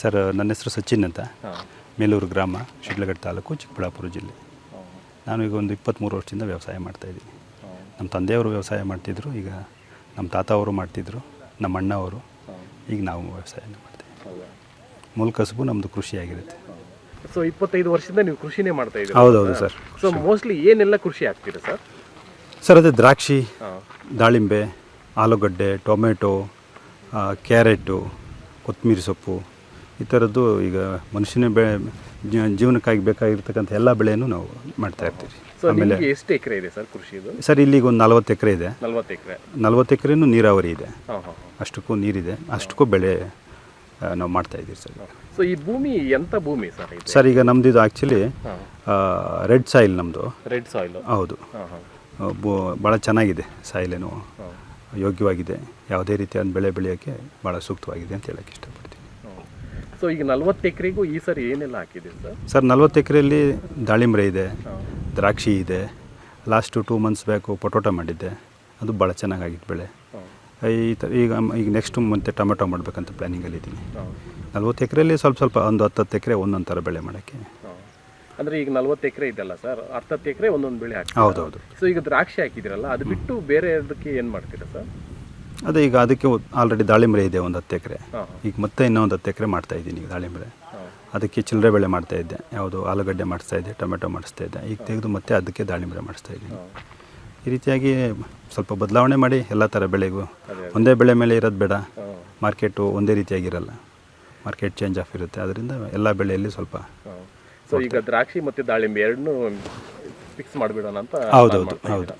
Sir ನನ್ನ ಹೆಸರು ಸಚಿನ್ ಅಂತ. ಮೇಲೂರು ಗ್ರಾಮ ಶಿಡ್ಲಘಟ್ಟ ತಾಲೂಕು ಚಿಕ್ಕಬಳ್ಳಾಪುರ ಜಿಲ್ಲೆ. ನಾನು ಈಗ ಒಂದು ಇಪ್ಪತ್ತ್ಮೂರು ವರ್ಷದಿಂದ ವ್ಯವಸಾಯ ಮಾಡ್ತಾಯಿದ್ದೀನಿ ನಮ್ಮ ತಂದೆಯವರು ವ್ಯವಸಾಯ ಮಾಡ್ತಿದ್ರು ಈಗ ನಮ್ಮ ತಾತ ಅವರು ಮಾಡ್ತಿದ್ರು ನಮ್ಮ ಅಣ್ಣವರು. ಈಗ ನಾವು ವ್ಯವಸಾಯ ಮಾಡ್ತೀವಿ. ಹೌದಾ? ಮೂಲ ಕಸುಬು ನಮ್ಮದು ಕೃಷಿಯಾಗಿರುತ್ತೆ. ಸೊ ಇಪ್ಪತ್ತೈದು ವರ್ಷದಿಂದ ನೀವು ಕೃಷಿನೇ ಮಾಡ್ತಾ ಹೌದು ಹೌದೌದು ಸರ್. ಸೊ ಮೋಸ್ಟ್ಲಿ ಏನೆಲ್ಲ ಕೃಷಿ ಆಗ್ತೀರಾ ಸರ್? ಸರ್ ಅದೇ ದ್ರಾಕ್ಷಿ ದಾಳಿಂಬೆ ಆಲೂಗಡ್ಡೆ ಟೊಮೆಟೊ ಕ್ಯಾರೆಟು ಕೊತ್ತಂಬರಿ ಸೊಪ್ಪು ಈ ಥರದ್ದು ಈಗ ಮನುಷ್ಯನ ಬೆ ಜೀವ- ಜೀವನಕ್ಕಾಗಿ ಬೇಕಾಗಿರ್ತಕ್ಕಂಥ ಎಲ್ಲ ಬೆಳೆಯನ್ನು ನಾವು ಮಾಡ್ತಾ ಇರ್ತೀವಿ. ಸೊ ಆಮೇಲೆ ನಿಮಗೆ ಎಷ್ಟು ಎಕರೆ ಇದೆ ಸರ್ ಕೃಷಿ ಸರ್ ಇಲ್ಲಿಗೆ ಒಂದು ನಲ್ವತ್ತು ಎಕರೆ ಇದೆ. ನಲ್ವತ್ತು ಎಕರೆ. ನಲ್ವತ್ತು ಎಕರೆನೂ ನೀರಾವರಿ ಇದೆ. ಹಾಂ ಹಾಂ ಅಷ್ಟಕ್ಕೂ ನೀರಿದೆ. ಅಷ್ಟಕ್ಕೂ ಬೆಳೆ ಆ, ನಾವು ಮಾಡ್ತಾ ಇದ್ದೀವಿ ಸರ್. ಸೊ ಈ ಭೂಮಿ ಎಂಥ ಭೂಮಿ ಸರ್ ಇದು? ಸರ್ ಈಗ ನಮ್ದು ಇದು ಆ್ಯಕ್ಚುಲಿ ಹಾಂ ರೆಡ್ ಸಾಯಿಲ್ ನಮ್ಮದು ರೆಡ್ ಸಾಯಿಲ್ ಹೌದು. ಹಾಂ ಹಾಂ. ಆ, ಬು- ಭಾಳ ಚೆನ್ನಾಗಿದೆ ಸಾಯಿಲೇನು ಯೋಗ್ಯವಾಗಿದೆ. ಯಾವುದೇ ರೀತಿಯಾದ ಬೆಳೆ ಬೆಳೆಯೋಕ್ಕೆ ಭಾಳ ಸೂಕ್ತವಾಗಿದೆ ಅಂತ ಹೇಳಕ್ಕೆ ಇಷ್ಟಪಡ್ತೀನಿ. ಸೊ ಈಗ ನಲ್ವತ್ತು ಎಕರೆಗೂ ಈ ಸರಿ ಏನೆಲ್ಲ ಹಾಕಿದೆ ಸರ್? ಸರ್ ನಲ್ವತ್ತು ಎಕರೆಯಲ್ಲಿ ದಾಳಿಂಬ್ರೆ ಇದೆ ದ್ರಾಕ್ಷಿ ಇದೆ ಲಾಸ್ಟ್ ಟೂ ಮಂತ್ಸ್ ಬ್ಯಾಕು ಪಟೋಟ ಮಾಡಿದ್ದೆ. ಅದು ಭಾಳ ಚೆನ್ನಾಗಾಗಿತ್ತು ಬೆಳೆ. ಈ ಥರ ಈಗ ಈಗ ನೆಕ್ಸ್ಟ್ ಮತ್ತೆ ಟೊಮೆಟೊ ಮಾಡಬೇಕಂತ ಪ್ಲ್ಯಾನಿಂಗಲ್ಲಿದ್ದೀನಿ ಇದ್ದೀನಿ. ನಲ್ವತ್ತು ಎಕರೆಯಲ್ಲಿ ಸ್ವಲ್ಪ ಸ್ವಲ್ಪ ಒಂದು ಹತ್ತು ಹತ್ತು ಎಕರೆ ಒಂದೊಂದು ಥರ ಬೆಳೆ ಮಾಡೋಕ್ಕೆ. ಅಂದರೆ ಈಗ ನಲ್ವತ್ತು ಎಕರೆ ಇದೆಲ್ಲ ಸರ್? ಹತ್ತತ್ತು ಎಕರೆ ಒಂದೊಂದು ಬೆಳೆ ಹಾಕಿ ಹೌದೌದು. ಸೊ ಈಗ ದ್ರಾಕ್ಷಿ ಹಾಕಿದಿರಲ್ಲ ಅದು ಬಿಟ್ಟು ಬೇರೆ ಅದಕ್ಕೆ ಏನು ಮಾಡ್ತೀರಾ ಸರ್? ಅದೇ ಈಗ ಅದಕ್ಕೆ ಆಲ್ರೆಡಿ ದಾಳಿಂಬೆ ಇದೆ ಒಂದು ಹತ್ತು ಎಕರೆ. ಈಗ ಮತ್ತೆ ಇನ್ನೂ ಒಂದು ಹತ್ತು ಎಕರೆ ಮಾಡ್ತಾ ಇದ್ದೀನಿ ಈಗ ದಾಳಿಂಬೆ ಅದಕ್ಕೆ ಚಿಲ್ಲರೆ ಬೆಳೆ ಮಾಡ್ತಾ ಇದ್ದೆ. ಯಾವುದು ಆಲೂಗಡ್ಡೆ ಮಾಡಿಸ್ತಾ ಇದ್ದೆ ಟೊಮೆಟೊ ಮಾಡಿಸ್ತಾ ಇದ್ದೆ. ಈಗ ತೆಗೆದು ಮತ್ತೆ ಅದಕ್ಕೆ ದಾಳಿಂಬೆ ಮಾಡಿಸ್ತಾ ಇದ್ದೀನಿ. ಈ ರೀತಿಯಾಗಿ ಸ್ವಲ್ಪ ಬದಲಾವಣೆ ಮಾಡಿ ಎಲ್ಲ ಥರ ಬೆಳೆಗೂ ಒಂದೇ ಬೆಳೆ ಮೇಲೆ ಇರೋದು ಬೇಡ. ಮಾರ್ಕೆಟು ಒಂದೇ ರೀತಿಯಾಗಿರಲ್ಲ ಮಾರ್ಕೆಟ್ ಚೇಂಜ್ ಆಫ್ ಇರುತ್ತೆ. ಅದರಿಂದ ಎಲ್ಲ ಬೆಳೆಯಲ್ಲಿ ಸ್ವಲ್ಪ ಸೊ ಈಗ ದ್ರಾಕ್ಷಿ ಮತ್ತು ದಾಳಿಂಬೆ ಎರಡನ್ನೂ ಫಿಕ್ಸ್ ಮಾಡಿಬಿಡೋಣ ಅಂತ ಹೌದೌದು ಹೌದು.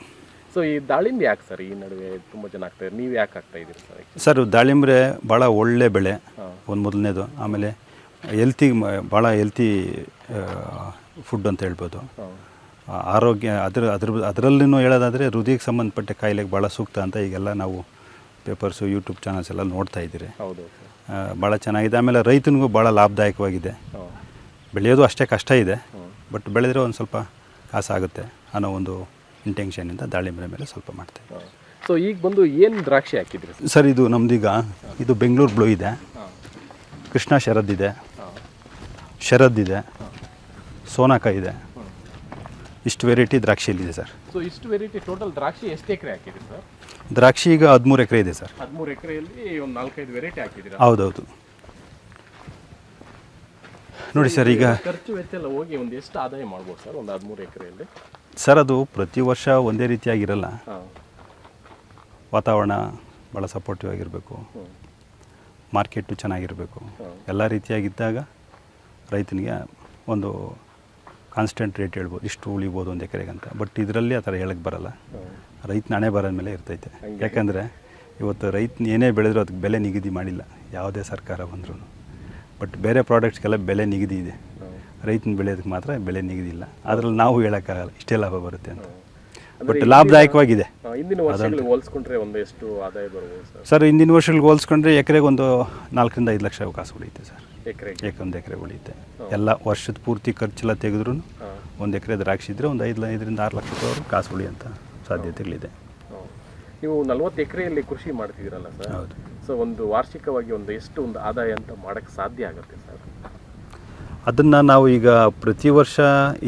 ಸೊ ಈ ದಾಳಿಂಬೆ ಯಾಕೆ ಸರ್ ಈ ನಡುವೆ ತುಂಬ ಜನ ಆಗ್ತಾ ಇದ್ದಾರೆ? ನೀವು ಯಾಕೆ ಆಗ್ತಾ ಇದ್ದೀರಿ ಸರ್ ಸರ್ ದಾಳಿಂಬ್ರೆ ಭಾಳ ಒಳ್ಳೆ ಬೆಳೆ. ಒಂದು ಮೊದಲನೇದು. ಆಮೇಲೆ ಹೆಲ್ತಿ ಭಾಳ ಹೆಲ್ತಿ ಫುಡ್ ಅಂತ ಹೇಳ್ಬೋದು. ಆರೋಗ್ಯ ಅದ್ರ ಅದ್ರ ಅದರಲ್ಲೂ ಹೇಳೋದಾದರೆ ಹೃದಯಕ್ಕೆ ಸಂಬಂಧಪಟ್ಟ ಕಾಯಿಲೆಗೆ ಭಾಳ ಸೂಕ್ತ ಅಂತ ಈಗೆಲ್ಲ ನಾವು ಪೇಪರ್ಸು ಯೂಟ್ಯೂಬ್ ಚಾನಲ್ಸ್ ಎಲ್ಲ ನೋಡ್ತಾ ಇದ್ದೀರಿ. ಭಾಳ ಚೆನ್ನಾಗಿದೆ. ಆಮೇಲೆ ರೈತನಿಗೂ ಭಾಳ ಲಾಭದಾಯಕವಾಗಿದೆ. ಬೆಳೆಯೋದು ಅಷ್ಟೇ ಕಷ್ಟ ಇದೆ. ಬಟ್ ಬೆಳೆದ್ರೆ ಒಂದು ಸ್ವಲ್ಪ ಕಾಸಾಗುತ್ತೆ ಅನ್ನೋ ಒಂದು ಇಂಟೆನ್ಷನಿಂದ ದಾಳಿಂಬೆ ಮೇಲೆ ಸ್ವಲ್ಪ ಮಾಡ್ತೇವೆ ಸೊ ಈಗ ಬಂದು ಏನು ದ್ರಾಕ್ಷಿ ಹಾಕಿದ್ರಿ? ಸರ್ ಇದು ನಮ್ದೀಗ ಇದು ಬೆಂಗಳೂರು ಬ್ಲೂ ಇದೆ. ಕೃಷ್ಣ ಶರದ್ ಇದೆ. ಶರದ್ ಇದೆ. ಸೋನಾಕ ಇದೆ. ಇಷ್ಟು ವೆರೈಟಿ ದ್ರಾಕ್ಷಿಯಲ್ಲಿದೆ ಸರ್ ಸೊ ಇಷ್ಟು ವೆರೈಟಿ ಟೋಟಲ್ ದ್ರಾಕ್ಷಿ ಎಷ್ಟು ಎಕರೆ ಹಾಕಿದ್ರಿ ಸರ್ ದ್ರಾಕ್ಷಿ ಈಗ ಹದಿಮೂರು ಎಕರೆ ಇದೆ ಸರ್ ಹದಿಮೂರು ಎಕರೆಯಲ್ಲಿ ಒಂದು ನಾಲ್ಕೈದು ವೆರೈಟಿ ಹಾಕಿದ್ದೀರಾ? ಹೌದೌದು. ನೋಡಿ ಸರ್ ಈಗ ಖರ್ಚು ವೆಚ್ಚ ಎಲ್ಲ ಹೋಗಿ ಒಂದು ಎಷ್ಟು ಆದಾಯ ಮಾಡ್ಬೋದು ಸರ್? ಒಂದು ಹದಿಮೂರು ಎಕರೆಯಲ್ಲಿ? ಸರ್ ಅದು ಪ್ರತಿ ವರ್ಷ ಒಂದೇ ರೀತಿಯಾಗಿರಲ್ಲ. ವಾತಾವರಣ ಭಾಳ ಸಪೋರ್ಟಿವ್ ಆಗಿರಬೇಕು. ಮಾರ್ಕೆಟು ಚೆನ್ನಾಗಿರಬೇಕು. ಎಲ್ಲ ರೀತಿಯಾಗಿದ್ದಾಗ ರೈತನಿಗೆ ಒಂದು ಕಾನ್ಸ್ಟೆಂಟ್ ರೇಟ್ ಹೇಳ್ಬೋದು. ಇಷ್ಟು ಉಳಿಬೋದು ಒಂದು ಎಕರೆಗೆ ಅಂತ ಬಟ್ ಇದರಲ್ಲಿ ಆ ಥರ ಹೇಳಕ್ಕೆ ಬರಲ್ಲ. ರೈತ ರೈತನ ಹಣೆ ಬರೋದ ಮೇಲೆ ಇರ್ತೈತೆ. ಯಾಕಂದರೆ ಇವತ್ತು ರೈತನ ಏನೇ ಬೆಳೆದರೂ ಅದಕ್ಕೆ ಬೆಲೆ ನಿಗದಿ ಮಾಡಿಲ್ಲ. ಯಾವುದೇ ಸರ್ಕಾರ ಬಂದರೂ ಬಟ್ ಬೇರೆ ಪ್ರಾಡಕ್ಟ್ಸ್ಗೆಲ್ಲ ಬೆಲೆ ನಿಗದಿ ಇದೆ ರೈತನ ಬೆಳೆಯೋದಕ್ಕೆ ಮಾತ್ರ ಬೆಲೆ ನಿಗದಿ ಇಲ್ಲ ಅದರಲ್ಲಿ ನಾವು ಹೇಳೋಕ್ಕಾಗಲ್ಲ ಇಷ್ಟೇ ಲಾಭ ಬರುತ್ತೆ ಅಂತ. ಬಟ್ ಲಾಭದಾಯಕವಾಗಿದೆ. ವರ್ಷಗಳಿಗೆ ಹೋಲಿಸ್ಕೊಂಡ್ರೆ ಒಂದು ಎಷ್ಟು ಆದಾಯ ಬರ್ಬೋದು ಸರ್? ಸರ್ ಹಿಂದಿನ ವರ್ಷಗಳಿಗೆ ಹೋಲಿಸ್ಕೊಂಡ್ರೆ ಎಕರೆಗೆ ಒಂದು ನಾಲ್ಕರಿಂದ ಐದು ಲಕ್ಷ ಅವಕಾಶ ಉಳಿಯುತ್ತೆ ಸರ್. ಎಕರೆಗೆ? ಒಂದು ಎಕರೆ ಉಳಿಯುತ್ತೆ. ಎಲ್ಲ ವರ್ಷದ ಪೂರ್ತಿ ಖರ್ಚೆಲ್ಲ ತೆಗೆದ್ರೂ ಒಂದು ಎಕರೆ ದ್ರಾಕ್ಷಿ ಇದ್ದರೆ ಒಂದು ಐದು ಐದರಿಂದ ಆರು ಲಕ್ಷ ರೂಪಾಯಿ ಕಾಸು ಉಳಿಯುವಂಥ ಸಾಧ್ಯತೆಗಳಿದೆ. ನೀವು ನಲ್ವತ್ತು ಎಕರೆಯಲ್ಲಿ ಕೃಷಿ ಮಾಡ್ತಿದ್ದೀರಲ್ಲ ಸರ್? ಹೌದು. ಸೊ ಒಂದು ವಾರ್ಷಿಕವಾಗಿ ಒಂದು ಎಷ್ಟು ಒಂದು ಆದಾಯ ಅಂತ ಮಾಡೋಕ್ಕೆ ಸಾಧ್ಯ ಆಗುತ್ತೆ ಸರ್? ಅದನ್ನು ನಾವು ಈಗ ಪ್ರತಿ ವರ್ಷ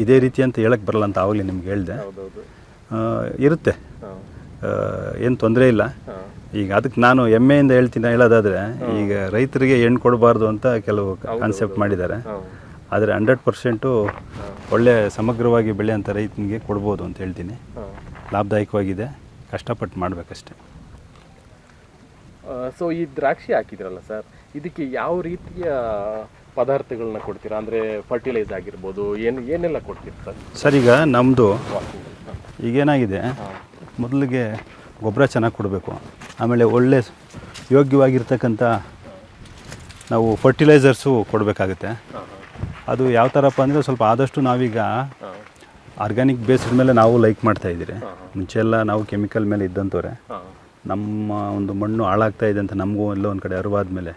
ಇದೇ ರೀತಿ ಅಂತ ಹೇಳಕ್ಕೆ ಬರಲ್ಲ ಅಂತ ಆವಾಗಲೇ ನಿಮ್ಗೆ ಹೇಳಿದೆ. ಇರುತ್ತೆ. ಏನು ತೊಂದರೆ ಇಲ್ಲ. ಈಗ ಅದಕ್ಕೆ ನಾನು ಹೆಮ್ಮೆಯಿಂದ ಹೇಳ್ತೀನಿ ಹೇಳೋದಾದರೆ ಈಗ ರೈತರಿಗೆ ಹೆಣ್ಣು ಕೊಡಬಾರ್ದು ಅಂತ ಕೆಲವು ಕಾನ್ಸೆಪ್ಟ್ ಮಾಡಿದ್ದಾರೆ. ಆದರೆ ಹಂಡ್ರೆಡ್ ಪರ್ಸೆಂಟು ಒಳ್ಳೆ ಸಮಗ್ರವಾಗಿ ಬೆಳೆಯಂಥ ರೈತನಿಗೆ ಕೊಡ್ಬೋದು ಅಂತ ಹೇಳ್ತೀನಿ. ಲಾಭದಾಯಕವಾಗಿದೆ. ಕಷ್ಟಪಟ್ಟು ಮಾಡಬೇಕಷ್ಟೆ. ಸೊ ಈ ದ್ರಾಕ್ಷಿ ಹಾಕಿದ್ರಲ್ಲ ಸರ್ ಇದಕ್ಕೆ ಯಾವ ರೀತಿಯ ಪದಾರ್ಥಗಳನ್ನ ಕೊಡ್ತೀರಾ? ಅಂದರೆ ಫರ್ಟಿಲೈಸ್ ಆಗಿರ್ಬೋದು ಏನು ಏನೆಲ್ಲ ಕೊಡ್ತೀರಾ ಸರ್? ಸರ್ ಈಗ ನಮ್ಮದು ಈಗೇನಾಗಿದೆ ಮೊದಲಿಗೆ ಗೊಬ್ಬರ ಚೆನ್ನಾಗಿ ಕೊಡಬೇಕು. ಆಮೇಲೆ ಒಳ್ಳೆ ಯೋಗ್ಯವಾಗಿರ್ತಕ್ಕಂಥ ನಾವು ಫರ್ಟಿಲೈಸರ್ಸು ಕೊಡಬೇಕಾಗುತ್ತೆ. ಅದು ಯಾವ ಥರಪ್ಪ ಅಂದರೆ ಸ್ವಲ್ಪ ಆದಷ್ಟು ನಾವೀಗ ಆರ್ಗ್ಯಾನಿಕ್ ಬೇಸ್ಡ್ ಮೇಲೆ ನಾವು ಲೈಕ್ ಮಾಡ್ತಾ ಇದ್ದೀರಿ. ಹಾಂ, ಮುಂಚೆ ಎಲ್ಲ ನಾವು ಕೆಮಿಕಲ್ ಮೇಲೆ ಇದ್ದಂಥವ್ರೆ ನಮ್ಮ ಒಂದು ಮಣ್ಣು ಹಾಳಾಗ್ತಾ ಇದೆ ಅಂತ ನಮಗೂ ಎಲ್ಲೋ ಒಂದು ಕಡೆ ಅರಿವಾದ ಮೇಲೆ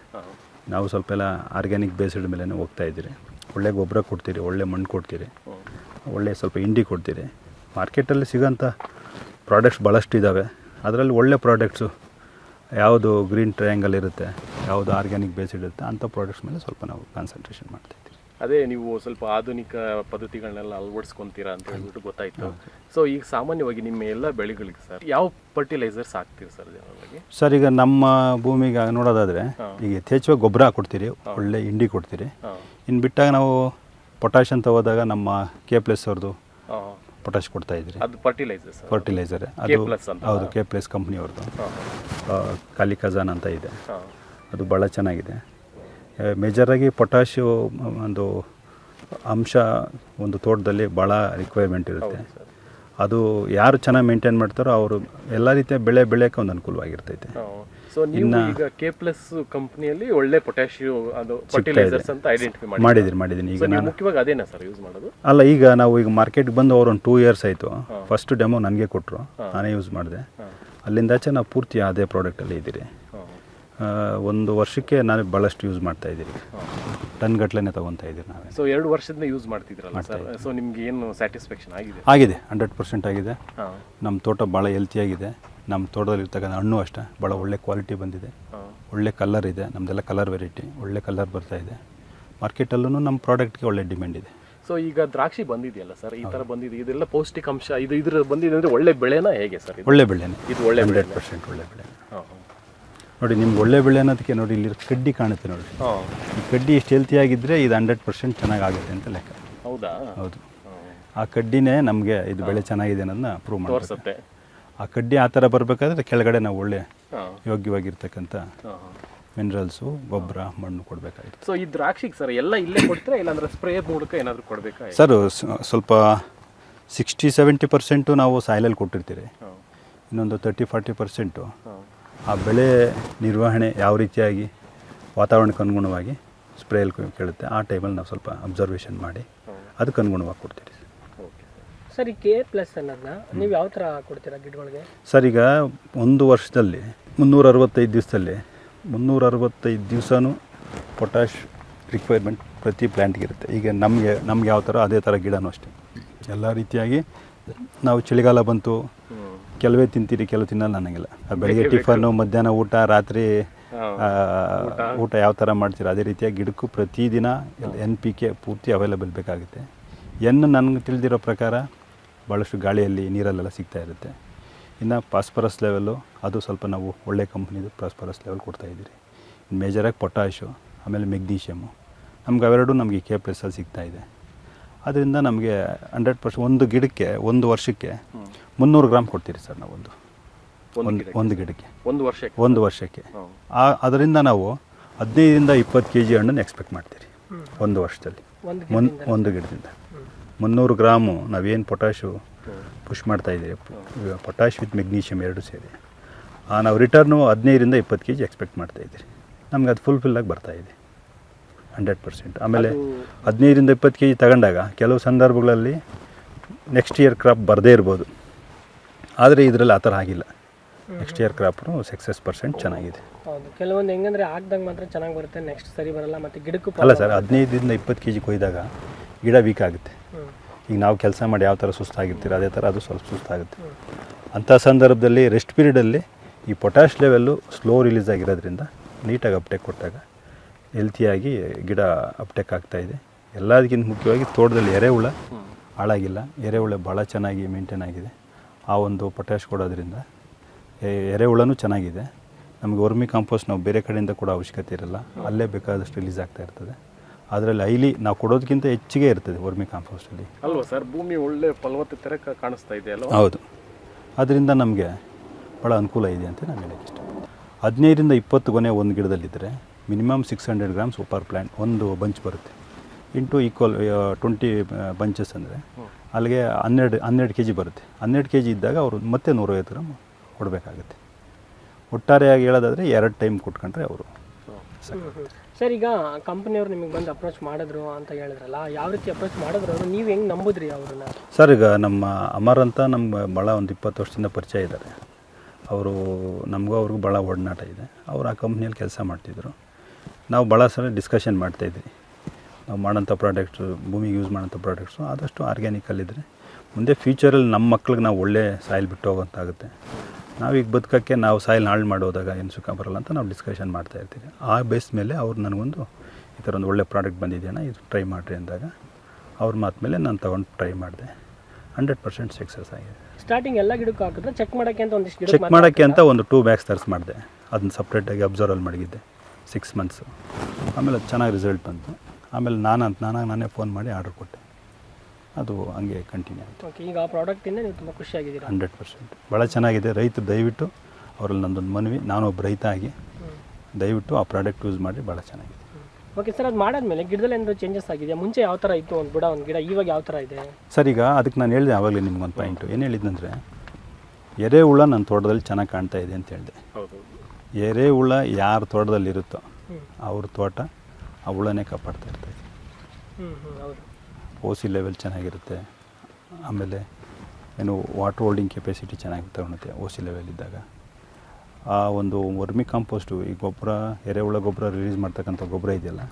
ನಾವು ಸ್ವಲ್ಪ ಎಲ್ಲ ಆರ್ಗ್ಯಾನಿಕ್ ಬೇಸ್ಡ್ ಮೇಲೆ ಹೋಗ್ತಾ ಇದ್ದೀರಿ. ಒಳ್ಳೆ ಗೊಬ್ಬರ ಕೊಡ್ತೀರಿ ಒಳ್ಳೆ ಮಣ್ಣು ಕೊಡ್ತೀರಿ ಒಳ್ಳೆ ಸ್ವಲ್ಪ ಇಂಡಿ ಕೊಡ್ತೀರಿ. ಮಾರ್ಕೆಟಲ್ಲಿ ಸಿಗೋಂಥ ಪ್ರಾಡಕ್ಟ್ಸ್ ಭಾಳಷ್ಟು ಇದ್ದಾವೆ ಅದರಲ್ಲಿ ಒಳ್ಳೆ ಪ್ರಾಡಕ್ಟ್ಸು ಯಾವುದು ಗ್ರೀನ್ ಟ್ರಯಾಂಗಲ್ ಇರುತ್ತೆ ಯಾವುದು ಆರ್ಗ್ಯಾನಿಕ್ ಬೇಸ್ಡ್ ಇರುತ್ತೆ ಅಂಥ ಪ್ರಾಡಕ್ಟ್ಸ್ ಮೇಲೆ ಸ್ವಲ್ಪ ನಾವು ಕಾನ್ಸಂಟ್ರೇಷನ್ ಮಾಡ್ತಾ ಇದ್ದೀವಿ ಅದೇ ನೀವು ಸ್ವಲ್ಪ ಆಧುನಿಕ ಪದ್ಧತಿಗಳನ್ನೆಲ್ಲ ಅಳವಡಿಸ್ಕೊಂತೀರಾ ಅಂತ ಹೇಳ್ಬಿಟ್ಟು ಗೊತ್ತಾಯ್ತು. ಸೊ ಈಗ ಸಾಮಾನ್ಯವಾಗಿ ನಿಮ್ಮ ಎಲ್ಲ ಬೆಳೆಗಳಿಗೆ ಸರ್ ಯಾವ ಫರ್ಟಿಲೈಸರ್ಸ್ ಹಾಕ್ತೀರಿ ಸರ್ ಜನರಲ್ಲಾಗಿ ಸರ್ ಈಗ ನಮ್ಮ ಭೂಮಿಗೆ ನೋಡೋದಾದರೆ. ಈಗ ಯಥೇಚ್ಛವಾಗಿ ಗೊಬ್ಬರ ಕೊಡ್ತೀರಿ ಒಳ್ಳೆ ಹಿಂಡಿ ಕೊಡ್ತೀರಿ. ಇನ್ ಇನ್ನು ಬಿಟ್ಟಾಗ ನಾವು ಪೊಟ್ಯಾಶ್ ಅಂತ ಹೋದಾಗ ನಮ್ಮ ಕೆ ಪ್ಲಸ್ ಅವ್ರದ್ದು ಪೊಟ್ಯಾಶ್ ಕೊಡ್ತಾ ಇದ್ರಿ. ಅದು ಫರ್ಟಿಲೈಸರ್ ಫರ್ಟಿಲೈಸರ್ ಅದು ಹೌದು ಕೆ ಪ್ಲಸ್ ಕಂಪ್ನಿಯವ್ರದ್ದು ಖಾಲಿ ಖಜಾನ್ ಅಂತ ಇದೆ. ಅದು ಭಾಳ ಚೆನ್ನಾಗಿದೆ. ಮೇಜರಾಗಿ ಪೊಟ್ಯಾಶು ಒಂದು ಅಂಶ ಒಂದು ತೋಟದಲ್ಲಿ ಭಾಳ ರಿಕ್ವೈರ್ಮೆಂಟ್ ಇರುತ್ತೆ. ಅದು ಯಾರು ಚೆನ್ನಾಗಿ ಮೇಂಟೈನ್ ಮಾಡ್ತಾರೋ ಅವರು ಎಲ್ಲ ರೀತಿಯ ಬೆಳೆ ಬೆಳೆಯೋಕೆ ಒಂದು ಅನುಕೂಲವಾಗಿರ್ತೈತೆ. ಈಗ ಕೆ ಪ್ಲಸ್ ಕಂಪ್ನಿಯಲ್ಲಿ ಒಳ್ಳೆ ಪೊಟ್ಯಾಶಿಯಂ ಅದು ಫರ್ಟಿಲೈಸರ್ಸ್ ಅಂತ ಐಡೆಂಟಿಫೈ ಮಾಡಿ ಮಾಡಿದ್ದೀನಿ ಮಾಡಿದ್ದೀನಿ ಈಗ ನಾನು ಮುಖ್ಯವಾಗಿ ಅದೇನಾ ಸರ್ ಯೂಸ್ ಮಾಡೋದು? ಅಲ್ಲ ಈಗ ನಾವು ಈಗ ಮಾರ್ಕೆಟ್ಗೆ ಬಂದು ಅವ್ರು ಒಂದು ಟೂ ಇಯರ್ಸ್ ಆಯಿತು. ಫಸ್ಟ್ ಡೆಮೋ ನನಗೆ ಕೊಟ್ಟರು ನಾನೇ ಯೂಸ್ ಮಾಡಿದೆ. ಅಲ್ಲಿಂದಾಚೆ ನಾವು ಪೂರ್ತಿ ಅದೇ ಪ್ರಾಡಕ್ಟಲ್ಲಿ ಇದ್ದೀರಿ. ಒಂದು ವರ್ಷಕ್ಕೆ ನಾನು ಭಾಳಷ್ಟು ಯೂಸ್ ಮಾಡ್ತಾ ಇದ್ದೀರಿ ಟನ್ ಗಟ್ಟಲೆ ತೊಗೊತಾ ಇದ್ದೀರಿ ನಾವೇ. ಸೊ ಎರಡು ವರ್ಷದಿಂದ ಯೂಸ್ ಮಾಡ್ತಿದ್ರಲ್ಲ ಸರ್ ಸೊ ನಿಮ್ಗೆ ಏನು ಸ್ಯಾಟಿಸ್ಫ್ಯಾಕ್ಷನ್ ಆಗಿದೆ? ಆಗಿದೆ ಹಂಡ್ರೆಡ್ ಪರ್ಸೆಂಟ್ ಆಗಿದೆ. ನಮ್ಮ ತೋಟ ಭಾಳ ಹೆಲ್ತಿಯಾಗಿದೆ ನಮ್ಮ ತೋಟದಲ್ಲಿ ಇರ್ತಕ್ಕಂಥ ಹಣ್ಣು ಅಷ್ಟೇ ಭಾಳ ಒಳ್ಳೆ ಕ್ವಾಲಿಟಿ ಬಂದಿದೆ. ಒಳ್ಳೆ ಕಲರ್ ಇದೆ ನಮ್ಮದೆಲ್ಲ ಕಲರ್ ವೆರೈಟಿ ಒಳ್ಳೆ ಕಲರ್ ಬರ್ತಾ ಇದೆ. ಮಾರ್ಕೆಟಲ್ಲೂ ನಮ್ಮ ಪ್ರಾಡಕ್ಟ್ಗೆ ಒಳ್ಳೆ ಡಿಮ್ಯಾಂಡ್ ಇದೆ. ಸೊ ಈಗ ದ್ರಾಕ್ಷಿ ಬಂದಿದೆಯಲ್ಲ ಸರ್ ಈ ಥರ ಬಂದಿದೆ. ಇದೆಲ್ಲ ಪೌಷ್ಟಿಕಾಂಶ ಇದು ಇದ್ರ ಬಂದಿದೆ ಅಂದರೆ ಒಳ್ಳೆ ಬೆಳೆನಾ ಹೇಗೆ ಸರ್ ಒಳ್ಳೆ ಬೆಳೆನೇ. ಇದು ಒಳ್ಳೆ ಹಂಡ್ರೆಡ್ ಪರ್ಸೆಂಟ್ ಒಳ್ಳೆ ಬೆಳೆ ನೋಡಿ ನಿಮ್ಗೆ ಒಳ್ಳೆ ಬೆಳೆ ಅನ್ನೋದಕ್ಕೆ ನೋಡಿ ಇಲ್ಲಿ ಕಡ್ಡಿ ಕಾಣುತ್ತೆ ನೋಡಿ. ಈ ಕಡ್ಡಿ ಇಷ್ಟು ಹೆಲ್ತಿಯಾಗಿದ್ದರೆ ಇದು ಹಂಡ್ರೆಡ್ ಪರ್ಸೆಂಟ್ ಚೆನ್ನಾಗಾಗುತ್ತೆ ಅಂತ ಲೆಕ್ಕ. ಹೌದಾ? ಹೌದು. ಆ ಕಡ್ಡಿನೇ ನಮಗೆ ಇದು ಬೆಳೆ ಚೆನ್ನಾಗಿದೆ ಅನ್ನೋದನ್ನ ಪ್ರೂವ್ ಮಾಡಿ ಆ ಕಡ್ಡಿ ಆ ಥರ ಬರಬೇಕಾದ್ರೆ ಕೆಳಗಡೆ ನಾವು ಒಳ್ಳೆ ಯೋಗ್ಯವಾಗಿರ್ತಕ್ಕಂಥ ಮಿನರಲ್ಸು ಗೊಬ್ಬರ ಮಣ್ಣು ಕೊಡಬೇಕಾಗಿತ್ತು ಸೊ ಈ ದ್ರಾಕ್ಷಿಗೆ ಸರ್ ಎಲ್ಲ ಇಲ್ಲೇ ಕೊಡ್ತೀರಾ? ಇಲ್ಲಾಂದ್ರೆ ಸ್ಪ್ರೇ ಮೂಲಕ ಏನಾದರೂ ಕೊಡಬೇಕಾ? ಸರ್ ಸ್ವಲ್ಪ ಸಿಕ್ಸ್ಟಿ ಸೆವೆಂಟಿ ಪರ್ಸೆಂಟು ನಾವು ಸಾಯಿಲಲ್ಲಿ ಕೊಟ್ಟಿರ್ತೀರಿ. ಇನ್ನೊಂದು ತರ್ಟಿ ಫಾರ್ಟಿ ಪರ್ಸೆಂಟು ಆ ಬೆಳೆ ನಿರ್ವಹಣೆ ಯಾವ ರೀತಿಯಾಗಿ ವಾತಾವರಣಕ್ಕೆ ಅನುಗುಣವಾಗಿ ಸ್ಪ್ರೇಯಲ್ಲಿ ಕೇಳುತ್ತೆ ಆ ಟೈಮಲ್ಲಿ ನಾವು ಸ್ವಲ್ಪ ಅಬ್ಸರ್ವೇಷನ್ ಮಾಡಿ ಅದಕ್ಕೆ ಅನುಗುಣವಾಗಿ ಕೊಡ್ತೀರಿ. ಓಕೆ ಸರ್ ಈ ಕೆ ಪ್ಲಸ್ ಅನ್ನೋದನ್ನ ನೀವು ಯಾವ ಥರ ಕೊಡ್ತೀರಾ ಗಿಡಗಳಿಗೆ? ಸರ್ ಈಗ ಒಂದು ವರ್ಷದಲ್ಲಿ ಮುನ್ನೂರ ಅರವತ್ತೈದು ದಿವಸದಲ್ಲಿ ಮುನ್ನೂರ ಅರವತ್ತೈದು ದಿವಸನೂ ಪೊಟ್ಯಾಶ್ ರಿಕ್ವೈರ್ಮೆಂಟ್ ಪ್ರತಿ ಪ್ಲ್ಯಾಂಟ್ಗೆ ಇರುತ್ತೆ. ಈಗ ನಮಗೆ ನಮ್ಗೆ ಯಾವ ಥರ ಅದೇ ಥರ ಗಿಡನೂ ಅಷ್ಟೇ. ಎಲ್ಲ ರೀತಿಯಾಗಿ ನಾವು ಚಳಿಗಾಲ ಬಂತು ಕೆಲವೇ ತಿಂತೀರಿ ಕೆಲವು ತಿನ್ನಲ್ಲ ನನಗೆಲ್ಲ. ಬೆಳಿಗ್ಗೆ ಟಿಫನ್ನು ಮಧ್ಯಾಹ್ನ ಊಟ ರಾತ್ರಿ ಊಟ. ಯಾವ ಥರ ಮಾಡ್ತೀರಾ? ಅದೇ ರೀತಿಯಾಗಿ ಗಿಡಕ್ಕೂ ಪ್ರತಿದಿನ ಎನ್ ಪಿ ಕೆ ಪೂರ್ತಿ ಅವೈಲೇಬಲ್ ಬೇಕಾಗುತ್ತೆ. ಎನ್ ನನಗೆ ತಿಳಿದಿರೋ ಪ್ರಕಾರ ಭಾಳಷ್ಟು ಗಾಳಿಯಲ್ಲಿ ನೀರಲ್ಲೆಲ್ಲ ಸಿಗ್ತಾ ಇರುತ್ತೆ. ಇನ್ನು ಪಾಸ್ಪರಸ್ ಲೆವೆಲ್ಲು ಅದು ಸ್ವಲ್ಪ ನಾವು ಒಳ್ಳೆ ಕಂಪ್ನಿದು ಪಾಸ್ಪರಸ್ ಲೆವೆಲ್ ಕೊಡ್ತಾ ಇದ್ದೀರಿ. ಮೇಜರಾಗಿ ಪೊಟ್ಯಾಶು ಆಮೇಲೆ ಮೆಗ್ನೀಷಿಯಮು ನಮ್ಗೆ ಅವೆರಡು ನಮಗೆ ಕೆ ಪ್ಲಸ್ಸಲ್ಲಿ ಸಿಗ್ತಾ ಇದೆ. ಅದರಿಂದ ನಮಗೆ ಹಂಡ್ರೆಡ್ ಪರ್ಸೆಂಟ್ ಒಂದು ಗಿಡಕ್ಕೆ ಒಂದು ವರ್ಷಕ್ಕೆ ಮುನ್ನೂರು ಗ್ರಾಮ್ ಕೊಡ್ತೀರಿ ಸರ್ ನಾವು ಒಂದು ಒಂದು ಗಿಡಕ್ಕೆ? ಒಂದು ವರ್ಷಕ್ಕೆ? ಒಂದು ವರ್ಷಕ್ಕೆ. ಆ ಅದರಿಂದ ನಾವು ಹದಿನೈದರಿಂದ ಇಪ್ಪತ್ತು ಕೆ ಜಿ ಹಣ್ಣನ್ನು ಎಕ್ಸ್ಪೆಕ್ಟ್ ಮಾಡ್ತೀರಿ. ಒಂದು ವರ್ಷದಲ್ಲಿ. ಒಂದು ಮುನ್ ಒಂದು ಗಿಡದಿಂದ. ಮುನ್ನೂರು ಗ್ರಾಮು ನಾವೇನು ಪೊಟ್ಯಾಶು ಪುಷ್ ಮಾಡ್ತಾ ಇದ್ದೀವಿ ಪೊಟ್ಯಾಶ್ ವಿತ್ ಮೆಗ್ನೀಷಿಯಮ್ ಎರಡು ಸೇರಿ. ಆ ನಾವು ರಿಟರ್ನು ಹದಿನೈದರಿಂದ ಇಪ್ಪತ್ತು ಕೆ ಜಿ ಎಕ್ಸ್ಪೆಕ್ಟ್ ಮಾಡ್ತಾ ಇದ್ದೀರಿ. ನಮ್ಗೆ ಅದು ಫುಲ್ಫಿಲ್ಲಾಗಿ ಬರ್ತಾ ಇದೆ. Hundred percent. ಆಮೇಲೆ ಹದಿನೈದರಿಂದ ಇಪ್ಪತ್ತು ಕೆ ಜಿ ತಗೊಂಡಾಗ ಕೆಲವು ಸಂದರ್ಭಗಳಲ್ಲಿ ನೆಕ್ಸ್ಟ್ ಇಯರ್ ಕ್ರಾಪ್ ಬರದೇ ಇರ್ಬೋದು. ಆದರೆ ಇದರಲ್ಲಿ ಆ ಥರ ಆಗಿಲ್ಲ. ನೆಕ್ಸ್ಟ್ ಇಯರ್ ಕ್ರಾಪ್ನು ಸಕ್ಸಸ್ ಪರ್ಸೆಂಟ್ ಚೆನ್ನಾಗಿದೆ. ಹೌದು. ಕೆಲವೊಂದು ಹೆಂಗಂದ್ರೆ ಹಾಕ್ದಂಗೆ ಮಾತ್ರ ಚೆನ್ನಾಗಿ ಬರುತ್ತೆ ನೆಕ್ಸ್ಟ್ ಸರಿ ಬರಲ್ಲ ಮತ್ತು ಗಿಡಕ್ಕೂ ಅಲ್ಲ ಸರ್ ಹದಿನೈದರಿಂದ ಇಪ್ಪತ್ತು ಕೆ ಜಿ ಕೊಯ್ದಾಗ ಗಿಡ ವೀಕ್ ಆಗುತ್ತೆ. ಈಗ ನಾವು ಕೆಲಸ ಮಾಡಿ ಯಾವ ಥರ ಸುಸ್ತಾಗಿರ್ತೀರ ಅದೇ ಥರ ಅದು ಸ್ವಲ್ಪ ಸುಸ್ತಾಗುತ್ತೆ. ಅಂಥ ಸಂದರ್ಭದಲ್ಲಿ ರೆಸ್ಟ್ ಪೀರಿಯಡಲ್ಲಿ ಈ ಪೊಟ್ಯಾಶ್ ಲೆವೆಲ್ಲು ಸ್ಲೋ ರಿಲೀಸ್ ಆಗಿರೋದ್ರಿಂದ ನೀಟಾಗಿ ಅಪ್ಟೇಕ್ ಕೊಟ್ಟಾಗ ಹೆಲ್ತಿಯಾಗಿ ಗಿಡ ಅಪ್ಟೆಕ್ ಆಗ್ತಾ ಇದೆ. ಎಲ್ಲದಕ್ಕಿಂತ ಮುಖ್ಯವಾಗಿ ತೋಟದಲ್ಲಿ ಎರೆಹುಳ ಹಾಳಾಗಿಲ್ಲ. ಎರೆಹುಳ ಭಾಳ ಚೆನ್ನಾಗಿ ಮೇಂಟೈನ್ ಆಗಿದೆ. ಆ ಒಂದು ಪೊಟ್ಯಾಶ್ ಕೊಡೋದ್ರಿಂದ ಎರೆಹುಳನೂ ಚೆನ್ನಾಗಿದೆ. ನಮಗೆ ವರ್ಮಿ ಕಾಂಪೋಸ್ಟ್ ನಾವು ಬೇರೆ ಕಡೆಯಿಂದ ಕೂಡ ಅವಶ್ಯಕತೆ ಇರಲ್ಲ. ಅಲ್ಲೇ ಬೇಕಾದಷ್ಟು ರಿಲೀಸ್ ಆಗ್ತಾ ಇರ್ತದೆ. ಅದರಲ್ಲಿ ಐಲಿ ನಾವು ಕೊಡೋದಕ್ಕಿಂತ ಹೆಚ್ಚಿಗೆ ಇರ್ತದೆ ವರ್ಮಿ ಕಾಂಪೋಸ್ಟಲ್ಲಿ ಅಲ್ವಾ ಸರ್? ಭೂಮಿ ಒಳ್ಳೆ ಫಲವತ್ತತೆ ಕಾಣಿಸ್ತಾ ಇದೆ ಅಲ್ವಾ? ಹೌದು. ಅದರಿಂದ ನಮಗೆ ಭಾಳ ಅನುಕೂಲ ಇದೆ ಅಂತ ನಾನು ಹೇಳಕ್ಕೆ ಇಷ್ಟಪಡ್ತೀನಿ ಹದಿನೈದರಿಂದ ಇಪ್ಪತ್ತು ಗೊನೆ ಒಂದು ಗಿಡದಲ್ಲಿದ್ದರೆ minimum six hundred grams super plant ಒಂದು ಬಂಚ್ ಬರುತ್ತೆ. ಇಂಟು ಈಕ್ವಲ್ ಟ್ವೆಂಟಿ ಬಂಚಸ್ ಅಂದರೆ ಅಲ್ಲಿಗೆ ಹನ್ನೆರಡು ಹನ್ನೆರಡು ಕೆ ಜಿ ಬರುತ್ತೆ. ಹನ್ನೆರಡು ಕೆ ಜಿ ಇದ್ದಾಗ ಅವರು ಮತ್ತೆ ನೂರೈವತ್ತು ಗ್ರಾಮ್ ಕೊಡಬೇಕಾಗುತ್ತೆ. ಒಟ್ಟಾರೆಯಾಗಿ ಹೇಳೋದಾದರೆ ಎರಡು ಟೈಮ್ ಕೊಟ್ಕೊಂಡ್ರೆ ಅವರು ಸರ್ ಈಗ ಕಂಪ್ನಿಯವರು ನಿಮಗೆ ಬಂದು ಅಪ್ರೋಚ್ ಮಾಡಿದ್ರು ಅಂತ ಹೇಳಿದ್ರಲ್ಲ ಯಾವ ರೀತಿ ಅಪ್ರೋಚ್ ಮಾಡಿದ್ರು ಅವರು? ನೀವು ಹೆಂಗೆ ನಂಬುದ್ರಿ ಅವ್ರನ್ನ? ಸರ್ ಈಗ ನಮ್ಮ ಅಮರ್ ಅಂತ ನಮ್ಗೆ ಭಾಳ ಒಂದು ಇಪ್ಪತ್ತು ವರ್ಷದಿಂದ ಪರಿಚಯ ಇದ್ದಾರೆ. ಅವರು ನಮಗೂ ಅವ್ರಿಗೂ ಭಾಳ ಒಡನಾಟ ಇದೆ. ಅವರು ಆ ಕಂಪ್ನಿಯಲ್ಲಿ ಕೆಲಸ ಮಾಡ್ತಿದ್ರು. ನಾವು ಭಾಳ ಸಲ ಡಿಸ್ಕಷನ್ ಮಾಡ್ತಾಯಿದ್ವಿ ನಾವು ಮಾಡೋಂಥ ಪ್ರಾಡಕ್ಟ್ಸು ಭೂಮಿಗೆ ಯೂಸ್ ಮಾಡೋಂಥ ಪ್ರಾಡಕ್ಟ್ಸು ಆದಷ್ಟು ಆರ್ಗ್ಯಾನಿಕಲ್ಲಿದ್ದರೆ ಮುಂದೆ ಫ್ಯೂಚರಲ್ಲಿ ನಮ್ಮ ಮಕ್ಳಿಗೆ ನಾವು ಒಳ್ಳೆ ಸಾಯಿಲ್ ಬಿಟ್ಟು ಹೋಗೋಂತಾಗುತ್ತೆ. ನಾವೀಗ ಬದುಕೋಕ್ಕೆ ನಾವು ಸಾಯಿಲ್ ಹಾಳು ಮಾಡೋದಾಗ ಏನು ಸುಖ ಬರಲ್ಲ ಅಂತ ನಾವು ಡಿಸ್ಕಷನ್ ಮಾಡ್ತಾ ಇರ್ತೀವಿ. ಆ ಬೇಸ್ ಮೇಲೆ ಅವ್ರು ನನಗೊಂದು ಈ ಥರ ಒಂದು ಒಳ್ಳೆ ಪ್ರಾಡಕ್ಟ್ ಬಂದಿದೆಯಣ್ಣ ಇದು ಟ್ರೈ ಮಾಡಿರಿ ಅಂದಾಗ ಅವ್ರ ಮಾತು ಮೇಲೆ ನಾನು ತೊಗೊಂಡು ಟ್ರೈ ಮಾಡಿದೆ. ಹಂಡ್ರೆಡ್ ಪರ್ಸೆಂಟ್ ಸಕ್ಸಸ್ ಆಗಿದೆ. ಸ್ಟಾರ್ಟಿಂಗ್ ಎಲ್ಲ ಗಿಡಕ್ಕೆ ಹಾಕಿದ್ರೆ ಚೆಕ್ ಮಾಡೋಕ್ಕೆ ಅಂತ ಒಂದಿಷ್ಟು ಚೆಕ್ ಮಾಡೋಕ್ಕೆ ಅಂತ ಒಂದು ಟೂ ಬ್ಯಾಗ್ಸ್ ತರಿಸಿ ಮಾಡಿದೆ. ಅದನ್ನ ಸಪ್ರೇಟಾಗಿ ಅಬ್ಸರ್ವಲ್ ಮಾಡಿದ್ದೆ ಸಿಕ್ಸ್ ಮಂತ್ಸು ಆಮೇಲೆ ಅದು ಚೆನ್ನಾಗಿ ರಿಸಲ್ಟ್ ಬಂತು. ಆಮೇಲೆ ನಾನು ಅಂತ ನಾನಾಗಿ ನಾನೇ ಫೋನ್ ಮಾಡಿ ಆರ್ಡರ್ ಕೊಟ್ಟೆ. ಅದು ಹಂಗೆ ಕಂಟಿನ್ಯೂ ಆಯಿತು. ಓಕೆ ಈಗ ಆ ಪ್ರಾಡಕ್ಟಿಂದ ನೀವು ತುಂಬ ಖುಷಿಯಾಗಿದ್ದೀರಾ ಹಂಡ್ರೆಡ್ ಪರ್ಸೆಂಟ್ ಭಾಳ ಚೆನ್ನಾಗಿದೆ. ರೈತ ದಯವಿಟ್ಟು ಅವರಲ್ಲಿ ನಂದೊಂದು ಮನವಿ. ನಾನೊಬ್ಬ ರೈತ ಆಗಿ ದಯವಿಟ್ಟು ಆ ಪ್ರಾಡಕ್ಟ್ ಯೂಸ್ ಮಾಡಿ ಭಾಳ ಚೆನ್ನಾಗಿದೆ. ಓಕೆ ಸರ್ ಅದು ಮಾಡಾದ್ಮೇಲೆ ಗಿಡದಲ್ಲಿ ಏನಾದರೂ ಚೇಂಜಸ್ ಆಗಿದೆ ಮುಂಚೆ ಯಾವ ಥರ ಇತ್ತು ಒಂದು ಬುಡ ಒಂದು ಗಿಡ ಇವಾಗ ಯಾವ ಥರ ಇದೆ? ಸರ್ ಈಗ ಅದಕ್ಕೆ ನಾನು ಹೇಳಿದೆ ಆವಾಗಲೇ ನಿಮ್ಗೊಂದು ಪಾಯಿಂಟು ಏನು ಹೇಳಿದ್ದಂದರೆ ಎರೆಹುಳ ನನ್ನ ತೋಟದಲ್ಲಿ ಚೆನ್ನಾಗಿ ಕಾಣ್ತಾ ಇದೆ ಅಂತ ಹೇಳಿದೆ. ಹೌದು. ಎರೆಹುಳ ಯಾರ ತೋಟದಲ್ಲಿ ಇರುತ್ತೋ ಹ್ಞೂ ಅವ್ರ ತೋಟ ಆ ಹುಳನೇ ಕಾಪಾಡ್ತಾ ಇರ್ತದೆ ಹ್ಞೂ ಹ್ಞೂ ಹೌದು. ಓ ಸಿ ಲೆವೆಲ್ ಚೆನ್ನಾಗಿರುತ್ತೆ. ಆಮೇಲೆ ಏನು ವಾಟರ್ ಹೋಲ್ಡಿಂಗ್ ಕೆಪಾಸಿಟಿ ಚೆನ್ನಾಗಿ ತಗೊಳುತ್ತೆ ಓಸಿ ಸಿ ಲೆವೆಲ್ ಇದ್ದಾಗ. ಆ ಒಂದು ವರ್ಮಿ ಕಾಂಪೋಸ್ಟು ಈ ಗೊಬ್ಬರ ಎರೆಹುಳ ಗೊಬ್ಬರ ರಿಲೀಸ್ ಮಾಡ್ತಕ್ಕಂಥ ಗೊಬ್ಬರ ಇದೆಯಲ್ಲ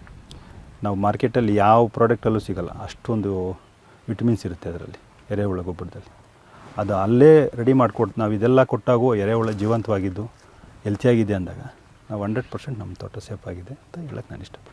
ನಾವು ಮಾರ್ಕೆಟಲ್ಲಿ ಯಾವ ಪ್ರಾಡಕ್ಟಲ್ಲೂ ಸಿಗಲ್ಲ. ಅಷ್ಟೊಂದು ವಿಟಮಿನ್ಸ್ ಇರುತ್ತೆ ಅದರಲ್ಲಿ ಎರೆಹುಳ ಗೊಬ್ಬರದಲ್ಲಿ. ಅದು ಅಲ್ಲೇ ರೆಡಿ ಮಾಡಿಕೊಟ್ಟು ನಾವು ಇದೆಲ್ಲ ಕೊಟ್ಟಾಗೂ ಎರೆಹುಳ ಜೀವಂತವಾಗಿದ್ದು ಹೆಲ್ತಿಯಾಗಿದೆ ಅಂದಾಗ ನಾವು ಹಂಡ್ರೆಡ್ ಪರ್ಸೆಂಟ್ ನಮ್ಮ ತೋಟ ಸೇಫ್ ಆಗಿದೆ ಅಂತ ಹೇಳಕ್ಕೆ ನಾನು ಇಷ್ಟಪಡ್ತೀನಿ.